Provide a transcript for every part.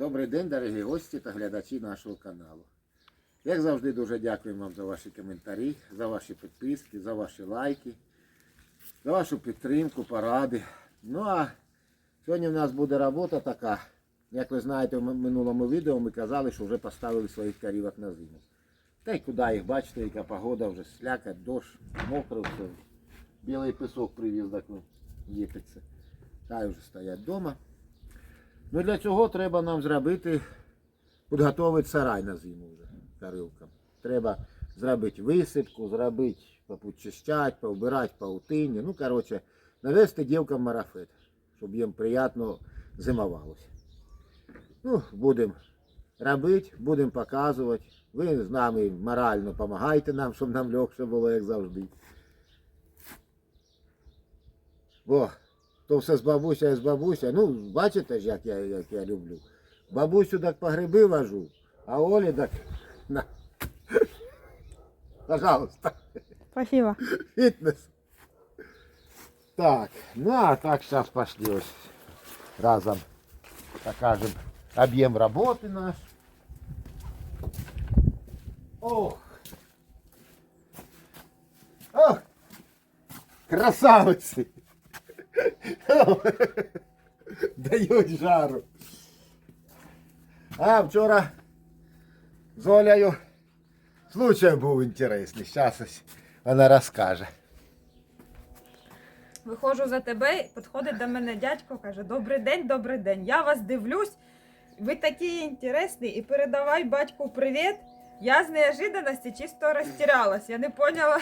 Добрий день, дорогі гості та глядачі нашого каналу. Як завжди, дуже дякуємо вам за ваші коментарі, за ваші підписки, за ваші лайки, за вашу підтримку, поради. Ну а сьогодні в нас буде робота така. Як ви знаєте, в минулому відео ми казали, що вже поставили своїх корівок на зиму. Та й куди їх бачите, яка погода вже слякать, дощ, мокро все. Білий пісок привіз, так ліпиться. Та вже стоять вдома. Ну для цього треба нам зробити, підготовити сарай на зиму вже карилкам. Треба зробити висипку, зробити, попочищати, повбирати паутиння. Ну, коротше, навести дівкам марафет, щоб їм приємно зимувалося. Ну, будемо робити, будемо показувати. Ви з нами морально допомагайте нам, щоб нам легше було, як завжди. О, то все з бабуся і з бабуся. Ну, бачите ж, як я, як я люблю. Бабусю так по гриби вожу, а Олі так на. Пожалуйста, Спасибо. фитнес. Так, ну а так сейчас пошли ось разом покажем объем работы наш. Ох! Ох! Красавицы! Дають жару. А вчора з Олею случай був інтересний. Зараз ось вона розкаже. Виходжу за тебе, підходить до мене дядько, каже: Добрий день, добрий день. Я вас дивлюсь. Ви такі інтересні і передавай батьку привіт. Я з неожиданності чисто розтірялась. Я не поняла,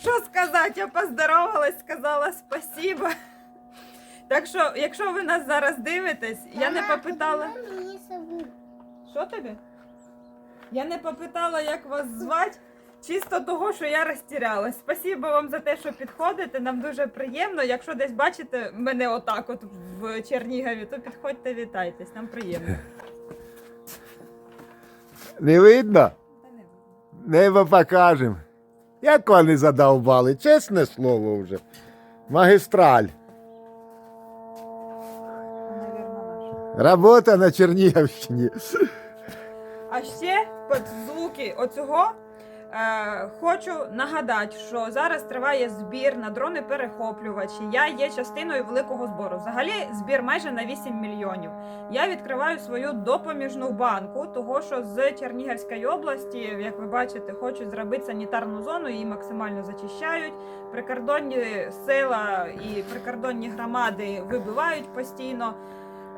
що сказати. Я поздоровалась, сказала спасибо. Так що, якщо ви нас зараз дивитесь, я не попитала. Що тобі? Я не попитала, як вас звати. Чисто того, що я розтірялась. Спасибо вам за те, що підходите. Нам дуже приємно. Якщо десь бачите мене отак, от в Чернігові, то підходьте, вітайтесь. Нам приємно. Не видно? Небо покажем. Як вони задовбали, чесне слово вже. Магістраль. Робота на Чернігівщині. А ще під звуки оцього хочу нагадати, що зараз триває збір на дрони перехоплювачі. Я є частиною великого збору. Взагалі збір майже на 8 мільйонів. Я відкриваю свою допоміжну банку, того що з Чернігівської області, як ви бачите, хочуть зробити санітарну зону, її максимально зачищають. Прикордонні села і прикордонні громади вибивають постійно.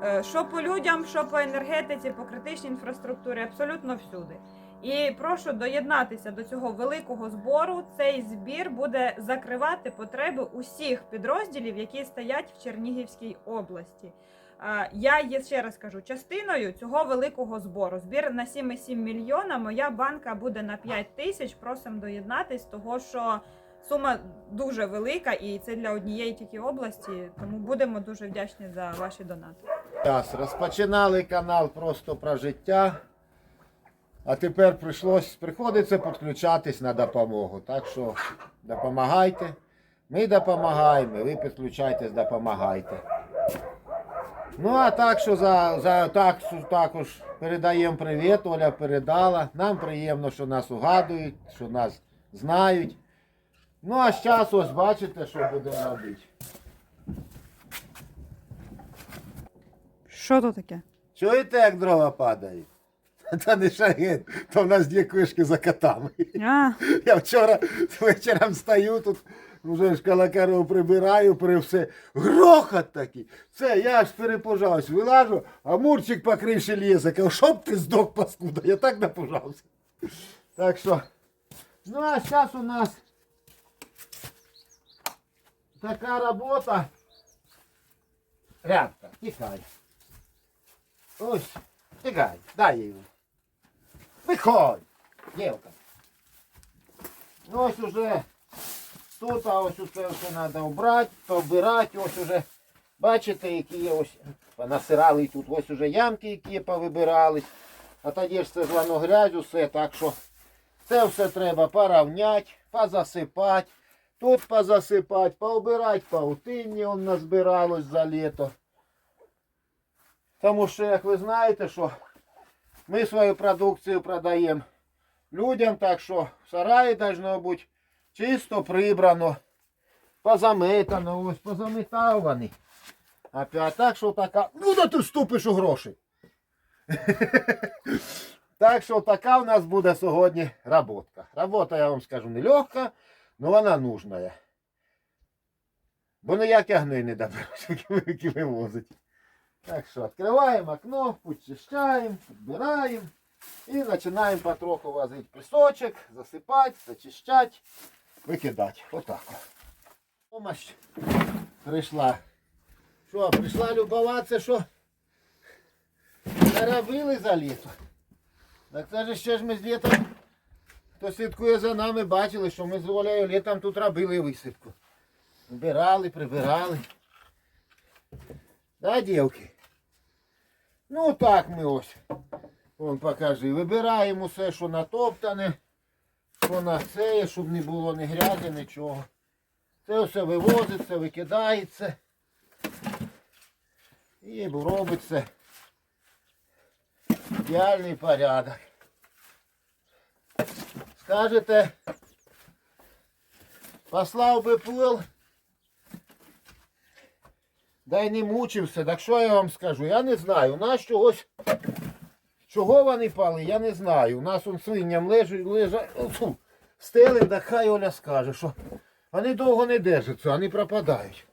Е, Що по людям, що по енергетиці, по критичній інфраструктурі, абсолютно всюди. І прошу доєднатися до цього великого збору. Цей збір буде закривати потреби усіх підрозділів, які стоять в Чернігівській області. Я є ще раз кажу частиною цього великого збору. Збір на 7,7 мільйона. Моя банка буде на 5 тисяч. Просимо доєднатись, того що сума дуже велика, і це для однієї тільки області. Тому будемо дуже вдячні за ваші донати. Розпочинали канал просто про життя. А тепер прийшлось, приходиться підключатись на допомогу. Так що допомагайте. Ми допомагаємо, ви підключайтесь, допомагайте. Ну а так що за, за так, що також передаємо привіт, Оля передала. Нам приємно, що нас угадують, що нас знають. Ну а зараз ось бачите, що будемо робити. Що то таке? Чуєте, як дрова падають? Та не шаген, то в нас дві кишки за котами. А, Я вчора вечором стою тут, вже ж коло прибираю, при все. Грохот такий. Це я аж перепужався, вилажу, а мурчик по криші лізе. Кажу, щоб ти здох, паскуда. Я так напужався. Так що. Ну а зараз у нас така робота. Рябка, тікай. Ось, тікай, дай їй. Виходь, дівка. Ось уже тут, а ось це все треба обрати, побирати, ось уже, бачите, які є ось понасирали тут, ось уже ямки, які повибирались. А тоді ж це ж воно грязь, все, так що це все треба порівняти, позасипати. Тут позасипати, поубирати паутинні, он назбиралось за літо. Тому що, як ви знаєте, що ми свою продукцію продаємо людям, так що в сараї должно бути чисто прибрано, позаметано, ось позаметовані. Опять так, що така. Ну да ти вступиш у гроші. Так що така в нас буде сьогодні роботка. Робота, я вам скажу, не легка, але вона нужна. Бо ніяк я гной не доберусь, які вивозить. Так що відкриваємо окно, підчищаємо, підбираємо і починаємо потроху возити пісочок, засипати, зачищати, викидати. Отак. от. Помощь прийшла. Що, прийшла любуватися, що наробили за літо. Так це ж ще ж ми з літом, хто слідкує за нами, бачили, що ми з Олею літом тут робили висипку. Вбирали, прибирали. Да, дівки? Ну так ми ось. Вон покажи. Вибираємо все, що натоптане, що на це, щоб не було ні грязі, нічого. Це все вивозиться, викидається. І робиться ідеальний порядок. Скажете, послав би пил, да й не мучився. Так що я вам скажу? Я не знаю. У нас чогось, чого вони пали, я не знаю. У нас он свиням лежать, лежать, стелим, так хай Оля скаже, що вони довго не держаться, вони пропадають.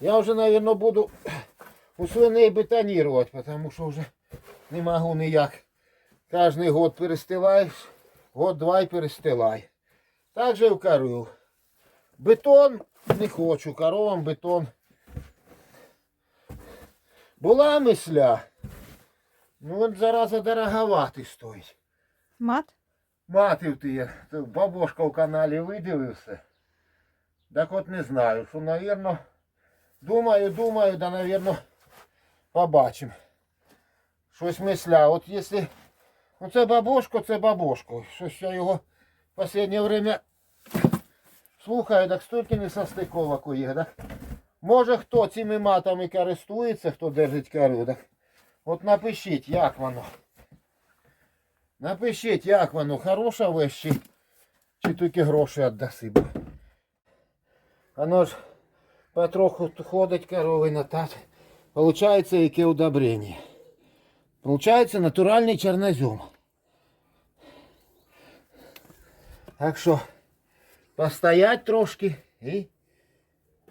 Я вже, мабуть, буду у свиней бетонувати, тому що вже не можу ніяк. Кожний год перестилаєш, год-два й перестилай. Так же і в коров. Бетон не хочу, коровам бетон. Була мисля. Ну от зараза дороговатий стоїть. Мат? Мати ти, бабушка в каналі видивився. Так от не знаю, що, навірно, думаю, думаю, да, навірно, побачимо. Щось мисля. От якщо оце бабушко, це бабушко. Щось я його в останнє время слухаю, так стільки не состиковок у їх, так? Може хто цими матами користується, хто держить кору, так? От напишіть, як воно. Напишіть, як воно, хороша вещь, чи, тільки гроші віддаси. Воно ж потроху ходить корови на тат. Получається яке удобрення. Получається натуральний чорнозем. Так що постоять трошки і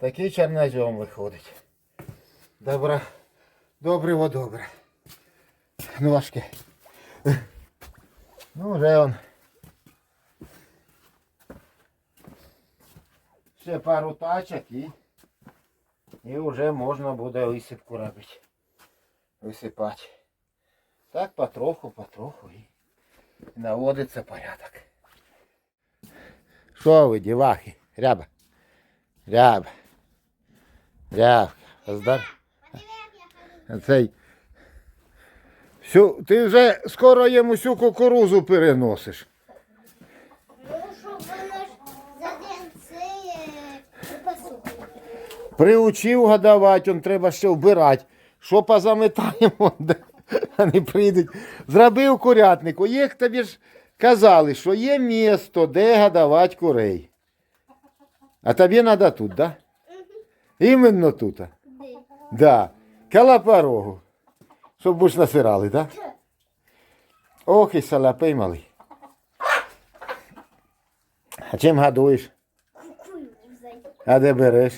такий чорнозем виходить. Добре, добриво добре. Ну важке. Ну вже он. Ще пару тачок і, і вже можна буде висипку робити. Висипати. Так потроху, потроху і наводиться порядок. Що ви, дівахи? Ряба. Ряба. Рябка. Здар. Цей. Всю, ти вже скоро йому всю кукурузу переносиш. Приучив годувати, он треба ще вбирати. Що позаметаємо, вони прийдуть. Зробив курятнику. Їх тобі ж казали, що є місто, де годувати курей. А тобі треба тут, так? Да? Іменно тут. Да. Кала порогу. Щоб будеш насирали, так? Да? Ох, і салапей малий. А чим годуєш? А де береш?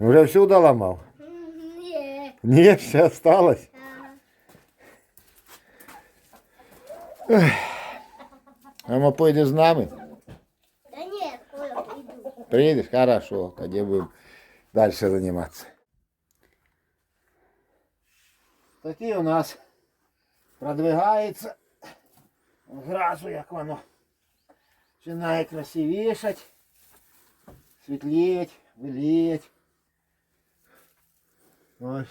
Вже всюди ламав. Ні. Ні, ще осталось. Ага. Мама пойде з нами. Приедешь? Хорошо, тогда будем дальше заниматься. Такие у нас продвигается. Гразу, як воно. Починає красивішать, світліять, виліять. Ось,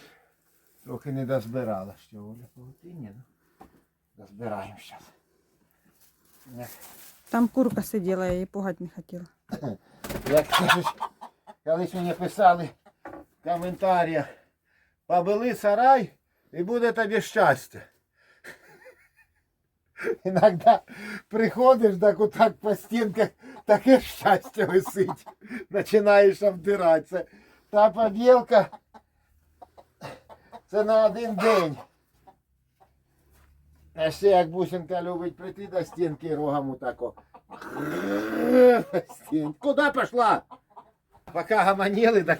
трохи не дозбирала, що Оля павутині, ну. Дозбираємо зараз. Там курка сиділа, я її пугати не хотіла. Як кажуть, колись мені писали в коментарях, побили сарай і буде тобі щастя. Іногда приходиш, так отак по стінках таке щастя висить. Починаєш обдиратися. Та побілка це на один день. А ще як бусинка любить прийти до стінки і рогом отако. Стін. Куда пошла? Поки гаманіли, так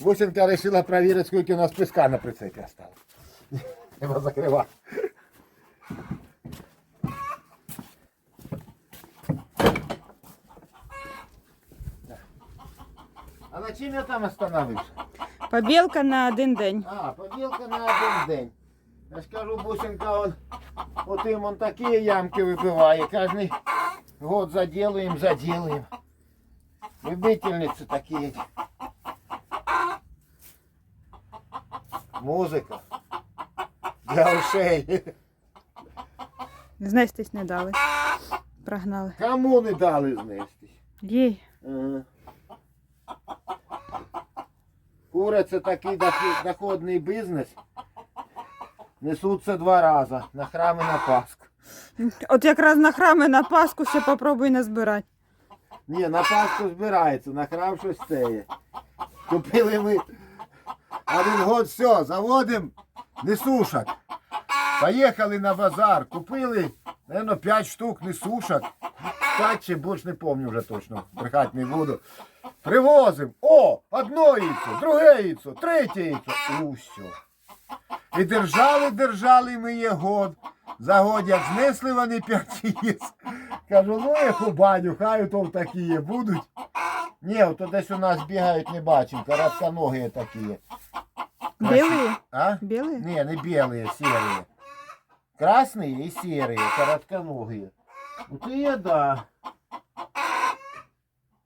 бусинка вирішила перевірити, скільки у нас піска на прицепі осталось. Треба закривати. А на чим я там остановився? Побілка на один день. А, поділка на один день. Я ж кажу, бусинка, он, отим он такі ямки вибиває. Кожний Год заділуємо, заділуємо. Любительниці такі. Музика. Для ушей. Знестись не дали. Прогнали. Кому не дали знестись? Їй. Ага. Це такий доходний бізнес. Несуться два рази на храм і на Пасху. От якраз на храми на Пасху ще попробуй назбирати. Ні, на Пасху збирається, на храм щось стає. Купили ми один год, все, заводимо несушок. Поїхали на базар, купили, наверное, 5 штук несушок. 5 чи більше не пам'ятаю вже точно, брехати не буду. Привозимо. О, одно яйцо, друге яйцо, третє яйцо. Все. І держали, держали ми її год. За год як знесли вони 5 яєць. Кажу, ну їх у баню, хай то такі є будуть. Ні, то десь у нас бігають, не бачимо, коротконогі такі. Білі? А? Білі? Не, не белые, серые. Красные и серые, коротконогие. Ну ти да.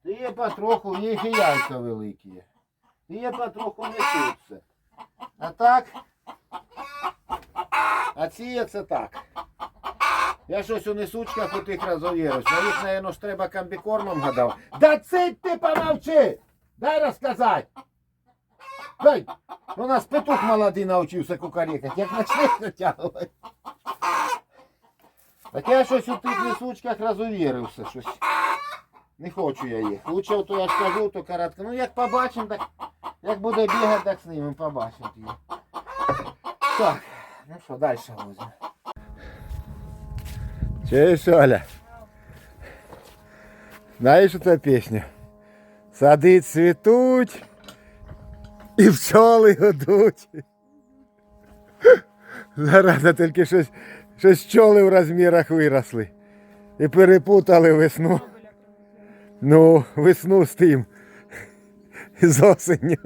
Ти потроху, в них і яйця великі. Ти потроху несуться. А так. А ці це так. Я щось у несучках у тих розовірусь. На їх, наверное, ж треба комбікормом гадав. Да цить ти помовчи! Дай розказати! Дай! У нас петух молодий навчився кукарекати, як почнеш натягувати. Так я щось у тих несучках розувірився щось. Не хочу я їх. Лучше то я ж кажу, то коротко. Ну як побачимо, так як буде бігати, так знімемо, побачимо її. Так, ну що, далі возьмемо. Чуєш, Оля? Знаєш цю пісню? Сади цвітуть. І пчоли гудуть. Зараза тільки щось, щось пчоли в розмірах виросли. І перепутали весну. Ну, весну з тим. З осенню.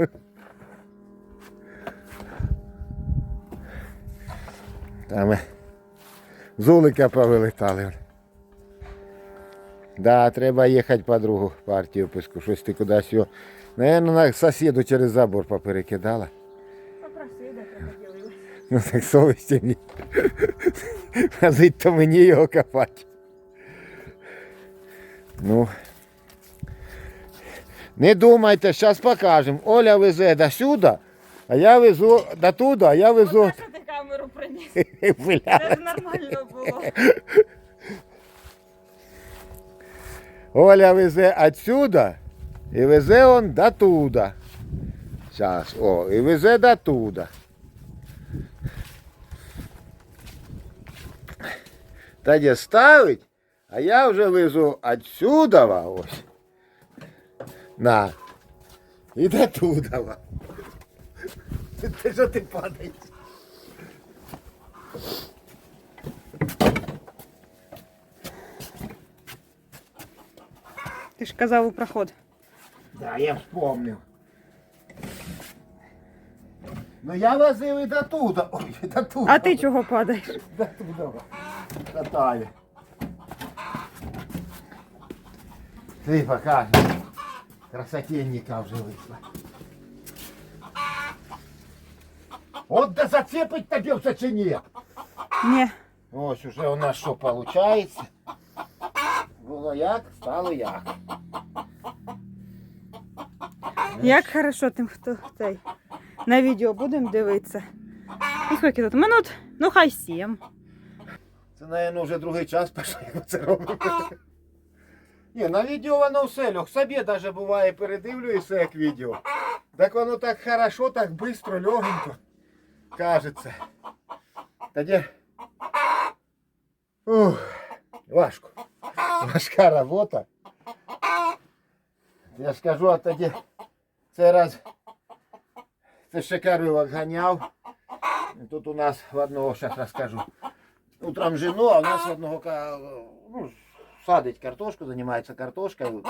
Там зулика повилетали. Да, треба їхати по другу партію писку. Щось ти кудись його. Наверно, на сусіду через забор поперекидала. Попроси, де треба. Ну так совісті мені. Казить, то мені його копати. Ну. Не думайте, зараз покажемо. Оля везе до сюди, а я везу до туди, а я везу. Оце що ти камеру приніс? Бля. Це ж нормально було. Оля везе отсюда і везе он до туда. Зараз, о, і везе до туда. Тоді ставить, а я вже везу отсюда ось. На. І до туда. Ти що ти падаєш? Ти ж казав у проход. Да, я вспомнил. Ну я возив і до туда. Ой, до туда. А ти чого падаєш? До туда. Катаю. Ти покажи. Красотенника вже вийшла. От да зацепить тобі все чи ні? Ні. Ось уже у нас що виходить. Було як, стало як. Як хорошо тим, хто цей на відео будемо дивитися. Ну, скільки тут минут? Ну, хай сім. Це, мабуть, вже другий час пішов, як це робите. Ні, на відео воно все, льох. Собі навіть буває передивлююся, як відео. Так воно так хорошо, так швидко, легенько кажеться. Тоді. Ух, важко. Важка робота. Я ж кажу, а тоді цей раз це ще каривок ганяв. Тут у нас в одного, зараз розкажу. Утром жену, а у нас одного ну, садить картошку, занимается картошкой.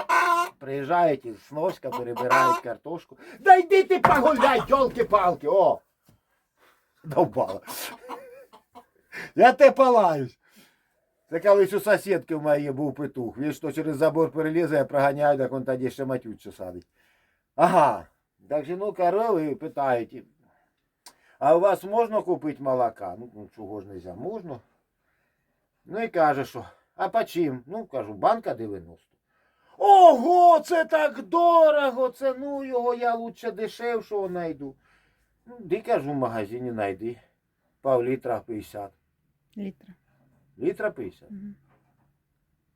Приезжають із сноска, перебирають картошку. Да йди ти погуляй, йолки-палки, о! Довбала. Я те палаюсь. Це колись у сусідки в моєї був петух. Він що через забор перелізе, я проганяю, так він тоді ще матюче садить. Ага. Так жену корови питають. А у вас можна купити молока? Ну, ну чого ж не можна? Можна. Ну і каже, що, а по чим? Ну, кажу, банка 90. Ого, це так дорого! Це ну його я лучше дешевшого знайду. Ну, ди кажу, в магазині знайди. Пав літра 50. Літра. Літра 50. Мгм.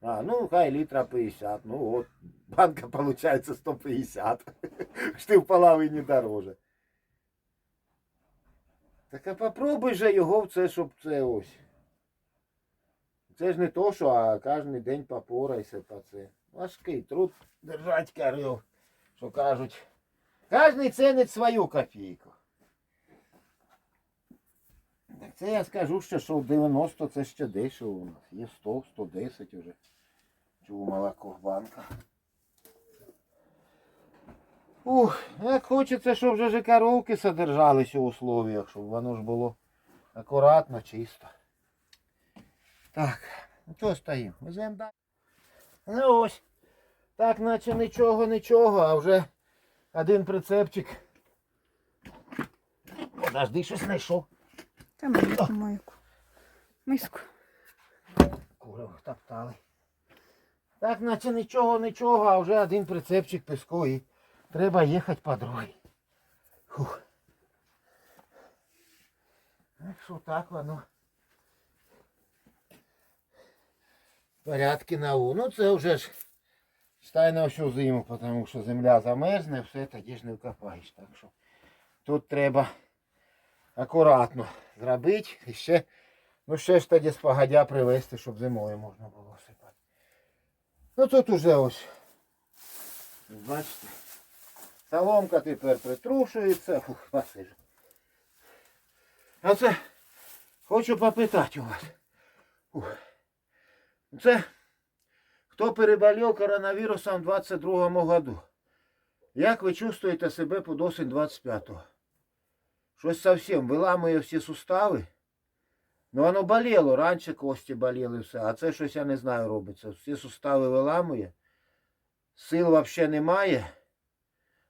А, ну хай літра 50. Ну от, банка получается 150. Ж ти в половині дороже. Так а попробуй же його в це, щоб це ось. Це ж не то, що а кожен день попорайся по це. Важкий труд держать коров, що кажуть. Кожний цінить свою копійку. Так це я скажу ще, що 90 це ще дешево у нас. Є 100, 110 уже. Чого молоко в банках. Ух, як хочеться, щоб вже коровки содержались у условиях, щоб воно ж було акуратно, чисто. Так, ну чого стоїмо? Веземо далі. Ну ось. Так, наче нічого, нічого, а вже один прицепчик. Подожди, щось знайшов. Та мойку. Миску. Курва топтали. Так, наче нічого, нічого, а вже один прицепчик піску і треба їхати по другий. Фух. Так що так воно. Порядки на У. Ну це вже ж стай на всю зиму, тому що земля замерзне, все тоді ж не вкопаєш. Так що тут треба акуратно зробити. І ще Ну ще ж тоді спогодя привезти, щоб зимою можна було сипати. Ну тут уже ось. Бачите. Соломка тепер притрушується. Фух, посижу. А це хочу попитати у вас. Фух. Це хто переболів коронавірусом в 22-му году? Як ви чувствуєте себе по осень 25-го? Щось зовсім виламує всі сустави? Ну воно боліло, раніше кості боліли все, а це щось я не знаю робиться. Всі сустави виламує, сил взагалі немає,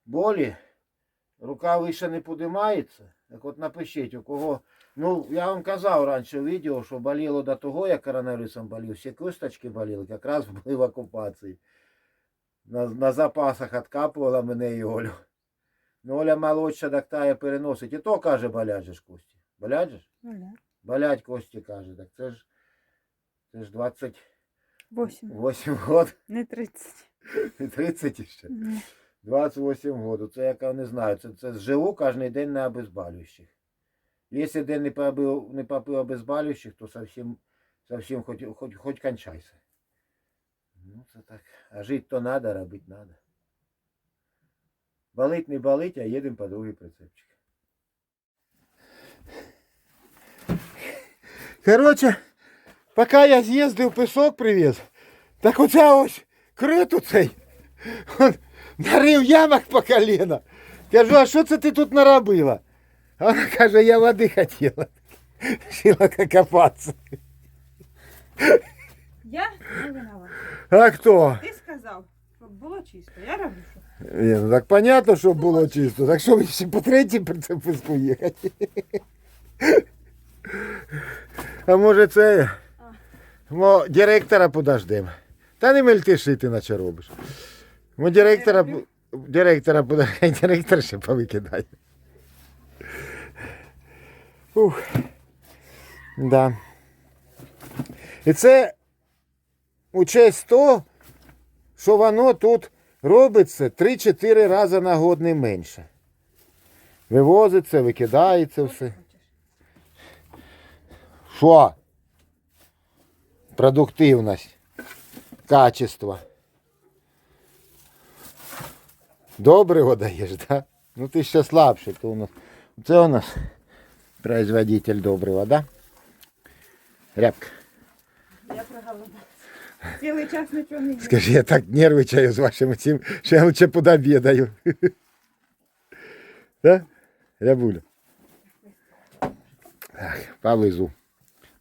болі, рука вище не подимається. Так от напишіть, у кого. Ну, я вам казав раніше в відео, що боліло до того, як коронавірусом болів, всі косточки боліли, якраз були в окупації. На, на запасах відкапувала мене і Олю. Ну, Оля молодша, так та переносить. І то каже, болять же ж кості. Болять же ж? Болять кості каже, так це ж це ж 28 Восім. год, Не 30. не 30 ще. Ні. 28 год. Це яка не знаю. Це, це живу кожен день на обезболюючих. Якщо день не попив, не попив обезболюючих, то совсем, совсем хоч, хоч, хоч кончайся. Ну, це так. А жити то треба, робити треба. Болить не болить, а їдемо по другий прицепчик. Короче, поки я з'їздив пісок привіз, так оця ось криту цей. Он нарив ямок по коліна. Кажу, а що це ти тут наробила? А вона каже, я води хотіла. Сіла копатися. Я не виновата. А хто? Ти сказав, щоб було чисто. Я роблю що. Ні, ну так понятно, що було чисто. Так що ви ще по третій прицеписку їхати? А може це Мо, директора подождемо. Та не мельтиши ти наче робиш. Ми директора, директора подождемо, директор ще повикидає. Ух. Да. І це у честь того, що воно тут робиться 3-4 рази на год не менше. Вивозиться, викидається все. Що? Продуктивність, качество. Доброго даєш, да? Ну ти ще слабший, то у нас. Це у нас производитель доброго, да? Рябка. Я проголодалася. Цілий час нічого не їла. Скажи, я так нервничаю з вашим цим, що я лучше подобідаю. Да? Рябуля? Так, повезу.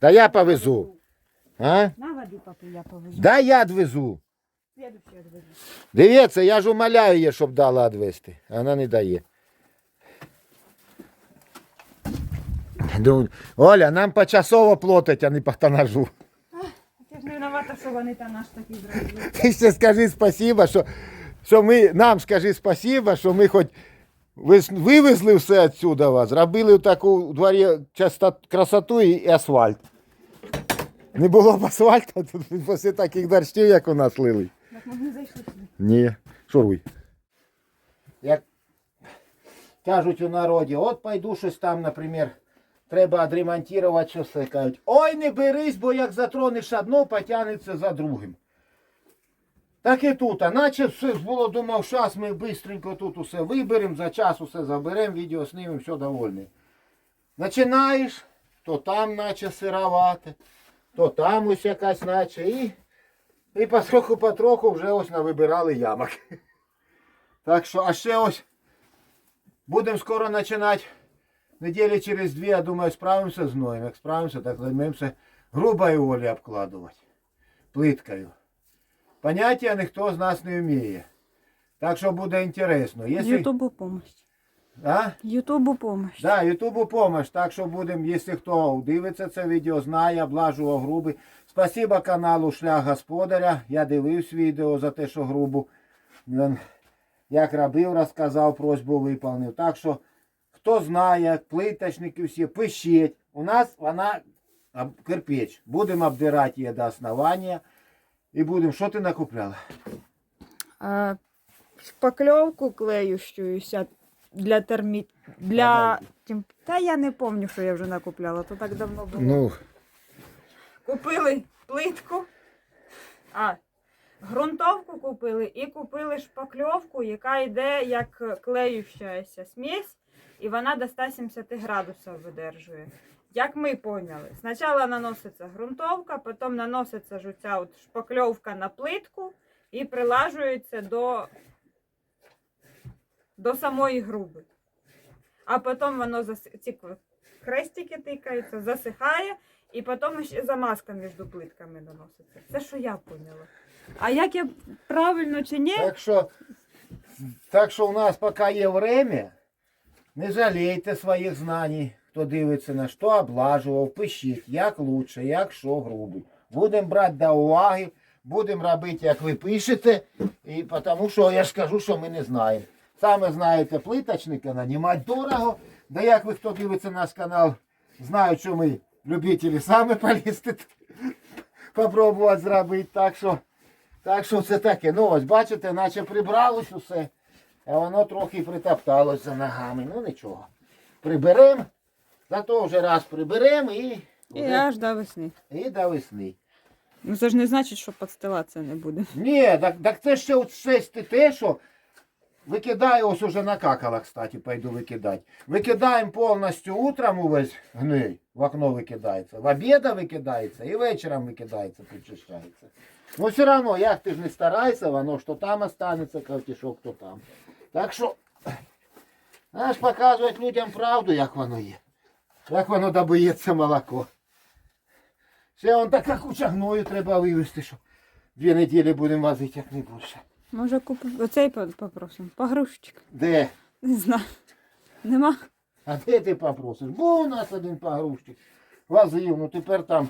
Да я повезу. А? На води, папу, я повезу. Да я відвезу. Следующий відвезу. Дивіться, я ж умоляю її, щоб дала відвезти. А вона не дає. Думаю, Оля, нам почасово платять, а не по тонажу. Виновата, що вони там наш такий зробили. Ти ще скажи спасибо, що, що ми, нам скажи спасибо, що ми хоч вис- вивезли все відсюди вас, зробили таку у дворі часто, красоту і, і асфальт. Не було б асфальту, тут після таких дощів, як у нас лили. Так ми не зайшли сюди. Ні, шуруй. Як кажуть у народі, от пойду щось там, наприклад, треба відремонтувати шосе. Кажуть, ой, не берись, бо як затронеш одно, потягнеться за другим. Так і тут, а наче все було, думав, зараз ми швидко тут усе виберемо, за час усе заберемо, відео знімемо, все довольне. Починаєш, то там наче сировати, то там ось якась наче і і потроху потроху вже ось навибирали ямок. Так що, а ще ось будемо скоро починати. Неділі через дві, я думаю, справимося з ноєм. Як справимося, так займемося грубою волі обкладувати. Плиткою. Поняття ніхто з нас не вміє. Так що буде інтересно. Якщо... Ютубу помощь. А? Ютубу помощь. Да, Ютубу помощь. Так що будемо, якщо хто дивиться це відео, знає, облажував груби. Спасибо каналу Шлях Господаря. Я дивився відео за те, що грубу. Як робив, розказав, просьбу виповнив. Так що, хто знає, плиточники всі, пишіть. У нас вона кирпич. Будемо обдирати її до основання. І будемо. Що ти накупляла? А, шпакльовку клеющуюся для термі... для... Та я не пам'ятаю, що я вже накупляла, то так давно було. Ну, Купили плитку, а ґрунтовку купили і купили шпакльовку, яка йде як клеющаяся смесь, і вона до 170 градусів видержує. Як ми поняли, спочатку наноситься ґрунтовка, потім наноситься ж оця от шпакльовка на плитку і прилажується до, до самої груби. А потім воно зас... ці хрестики тикаються, засихає, і потім ще замазка між плитками наноситься. Це що я поняла. А як я правильно чи ні? Так що, так що у нас поки є время, не жалійте своїх знань, хто дивиться на що облажував, пишіть, як лучше, як що грубий. Будемо брати до уваги, будемо робити, як ви пишете, і тому що я ж кажу, що ми не знаємо. Саме знаєте, плиточника нанімати дорого, да як ви хто дивиться наш канал, знають, що ми любителі саме полізти, попробувати зробити. Так що так що це таке. Ну ось бачите, наче прибралось усе, а воно трохи притопталось за ногами. Ну нічого. Приберемо, зато вже раз приберемо і, І вже- аж до весни. і до весни. Ну це ж не значить, що підстилатися не буде. Ні, так, так це ще от щось те, що викидаю, ось уже накакала, кстати, пойду викидати. Викидаємо повністю утром увесь гниль, в окно викидається, в обіда викидається і вечором викидається, причищається. Ну все одно, як ти ж не старайся, воно що там останеться, ковтішок, то там. Так що, треба ж показувати людям правду, як воно є. Як воно добиється молоко. Ще он така куча гною треба вивезти, що дві неділі будемо возити, як не більше. Може купити оцей попросимо. Погрушечок. Де? Не знаю. Нема. А де ти попросиш? Бо у нас один погрузчик возив, ну тепер там,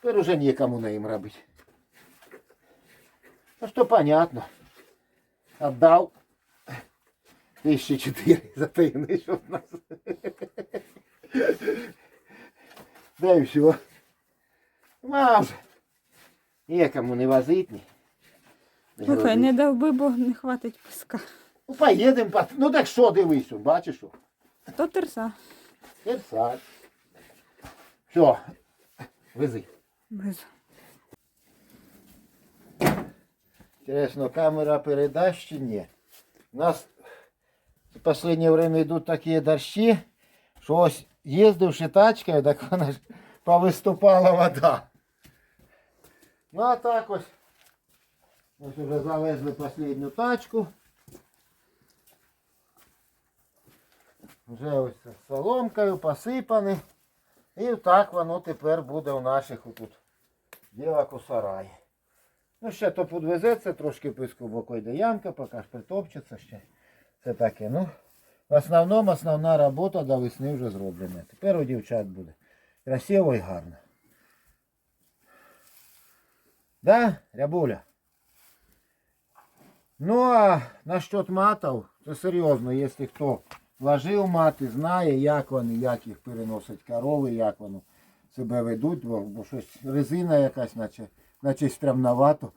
тепер уже нікому на їм робити. Ну що понятно. Отдав тисячі чотири за той що в нас. Да і все. Мав же. Не возить. ні. Не Слухай, не дав би, бо не хватить піска. Ну, поїдемо, пат- ну так що дивись, он, бачиш що? То терса. Терсать. Все, вези. Без. Интересно, камера передаст чи ні? У нас в последнее время йдуть такі дощі, що ось їздивши тачкою, так вона ж повиступала вода. Ну а так ось. Ось вже завезли останню тачку. Вже ось з соломкою посипані. І так воно тепер буде у наших отут дівок у сараї. Ну, ще то підвезеться, трошки писку боку йде ямка, поки ж притопчеться ще. Це таке. Ну, в основному основна робота до весни вже зроблена. Тепер у дівчат буде красиво і гарно. Да, Рябуля? Ну, а насчет матів, це серйозно, якщо хто вложив мати, знає, як вони, як їх переносять корови, як вони себе ведуть, бо, бо щось резина якась, наче, наче стрімновато.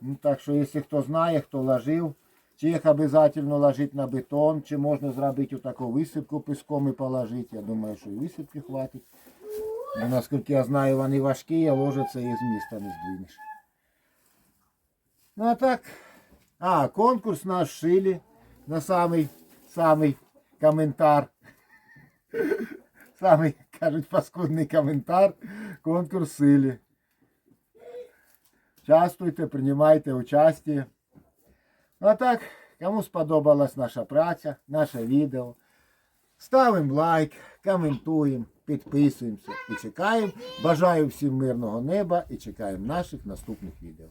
Ну, так що, якщо хто знає, хто ложив, чи їх обов'язково ложити на бетон, чи можна зробити отаку висипку піском і положити. Я думаю, що і висипки хватить. Бо, наскільки я знаю, вони важкі, а ложаться і з міста не здвинеш. Ну а так. А, конкурс наш шили на самий, самий коментар. Самий, кажуть, паскудний коментар. Конкурс силі. Участвуйте, приймайте участі. Ну а так, кому сподобалась наша праця, наше відео. Ставимо лайк, коментуємо, підписуємося і чекаємо. Бажаю всім мирного неба і чекаємо наших наступних відео.